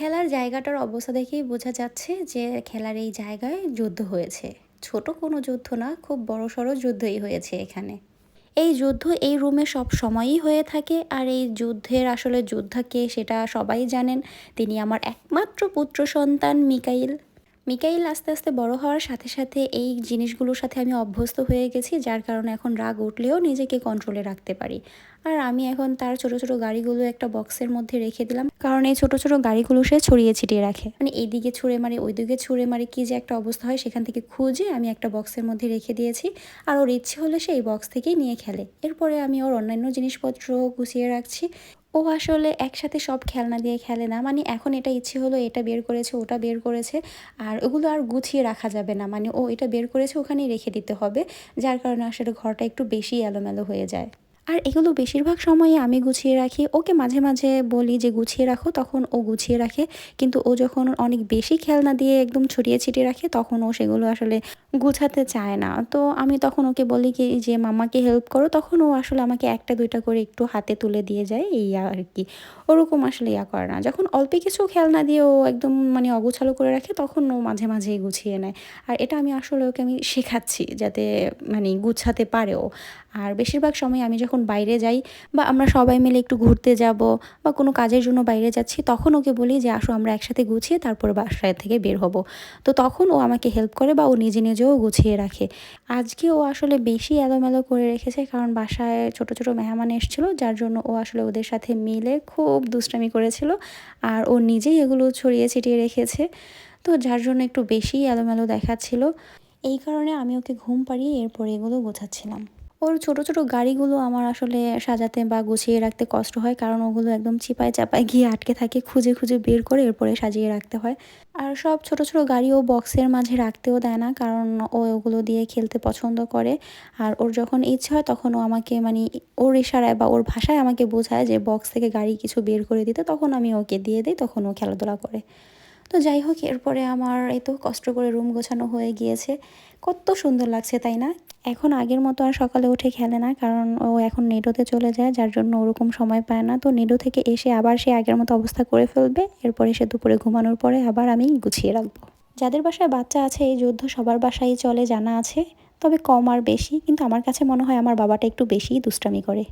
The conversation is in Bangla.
খেলার জায়গাটার অবস্থা দেখেই বোঝা যাচ্ছে যে খেলার এই জায়গায় যুদ্ধ হয়েছে। ছোট কোনো যুদ্ধ না, খুব বড় সড়ো যুদ্ধই হয়েছে এখানে। এই যুদ্ধ এই রুমে সব সময়ই হয়ে থাকে আর এই যুদ্ধের আসলে যোদ্ধাকে সেটা সবাই জানেন। তিনি আমার একমাত্র পুত্র সন্তান মিকাইল। মিকাইল আস্তে আস্তে বড় হওয়ার সাথে সাথে এই জিনিসগুলোর সাথে আমি অভ্যস্ত হয়ে গেছি, যার কারণে এখন রাগ উঠলেও নিজেকে কন্ট্রোলে রাখতে পারি। আর আমি এখন তার ছোট ছোট গাড়িগুলো একটা বক্সের মধ্যে রেখে দিলাম, কারণ এই ছোট ছোট গাড়িগুলো সে ছড়িয়ে ছিটিয়ে রাখে। মানে এইদিকে ছুঁড়ে মারে, ওইদিকে ছুঁড়ে মারে, কি যে একটা অবস্থা হয় সেখান থেকে খুঁজে আমি একটা বক্সের মধ্যে রেখে দিয়েছি। আর ওর ইচ্ছে হলে সে এই বক্স থেকেই নিয়ে খেলে। এরপরে আমি ওর অন্যান্য জিনিসপত্র গুছিয়ে রাখছি। ও আসলে একসাথে সব খেলনা দিয়ে খেলে না। মানে এখন এটা ইচ্ছে হলো এটা বের করেছে, ওটা বের করেছে, আর ওগুলো আর গুছিয়ে রাখা যাবে না। মানে ও এটা বের করেছে, ওখানেই রেখে দিতে হবে, যার কারণে আসলে ঘরটা একটু বেশি এলোমেলো হয়ে যায়। আর এগুলো বেশিরভাগ সময়ে আমি গুছিয়ে রাখি। ওকে মাঝে মাঝে বলি যে, গুছিয়ে রাখো। তখন ও গুছিয়ে রাখে। কিন্তু ও যখন অনেক বেশি খেলনা দিয়ে একদম ছড়িয়ে ছিটিয়ে রাখে, তখন ও সেগুলো আসলে গুছাতে চায় না। তো আমি তখন ওকে বলি কি, যে মামাকে হেল্প করো। তখন ও আসলে আমাকে একটা, দুইটা করে একটু হাতে তুলে দিয়ে যায়, এই আর কি ওরকম আসলে ইয়া করে না। যখন অল্প কিছু খেলনা দিয়ে ও একদম মানে অগুছালো করে রাখে, তখন ও মাঝে মাঝেই গুছিয়ে নেয়। আর এটা আমি আসলে ওকে আমি শেখাচ্ছি যাতে মানে গুছাতে পারেও আর বেশিরভাগ সময় আমি যখন বাইরে যাই বা আমরা সবাই মিলে একটু ঘুরতে যাব বা কোনো কাজের জন্য বাইরে যাচ্ছি, তখন ওকে বলি যে, আসো আমরা একসাথে গুছিয়ে তারপর বাসায় থেকে বের হব। তো তখন ও আমাকে হেল্প করে বা ও নিজে নিজে নিজেও গুছিয়ে রাখে। আজকে ও আসলে বেশি এলোমেলো করে রেখেছে কারণ বাসায় ছোট ছোট মেহমান এসেছিল, যার জন্য ও আসলে ওদের সাথে মিলে খুব দুষ্টামি করেছিল আর ও নিজেই এগুলো ছড়িয়ে ছিটিয়ে রেখেছে। তো যার জন্য একটু বেশি এলোমেলো দেখাচ্ছিল। এই কারণে আমি ওকে ঘুম পাড়িয়ে এরপর এগুলো গোছাচ্ছিলাম। ওর ছোট ছোট গাড়িগুলো আমার আসলে সাজাতে বা গুছিয়ে রাখতে কষ্ট হয়। কারণ ওগুলো একদম চিপায় চাপায় গিয়ে আটকে থাকে, খুঁজে খুঁজে বের করে এরপরে সাজিয়ে রাখতে হয়। আর সব ছোট ছোট গাড়ি ও বক্সের মাঝে রাখতেও দেয় না, কারণ ও ওগুলো দিয়ে খেলতে পছন্দ করে। আর ওর যখন ইচ্ছে হয় তখন ও আমাকে মানে ওর ইশারায় বা ওর ভাষায় আমাকে বোঝায় যে বক্স থেকে গাড়ি কিছু বের করে দিতে, তখন আমি ওকে দিয়ে দিই, তখন ও খেলাধুলা করে। তো যাই হোক, এরপরে আমার এই তো কষ্ট করে রুম গোছানো হয়ে গিয়েছে। কত সুন্দর লাগছে, তাই না? এখন আগের মতো আর সকালে উঠে খেলে না, কারণ ও এখন নেডোতে চলে যায়, যার জন্য ওরকম সময় পায় না। তো নেডো থেকে এসে আবার সে আগের মতো অবস্থা করে ফেলবে। এরপরে সে দুপুরে ঘুমানোর পরে আবার আমি গুছিয়ে রাখব। যাদের বাসায় বাচ্চা আছে এই যুদ্ধ সবার বাসায় চলে জানা আছে, তবে কম আর বেশি। কিন্তু আমার কাছে মনে হয় আমার বাবাটা একটু বেশিই দুষ্টামি করে।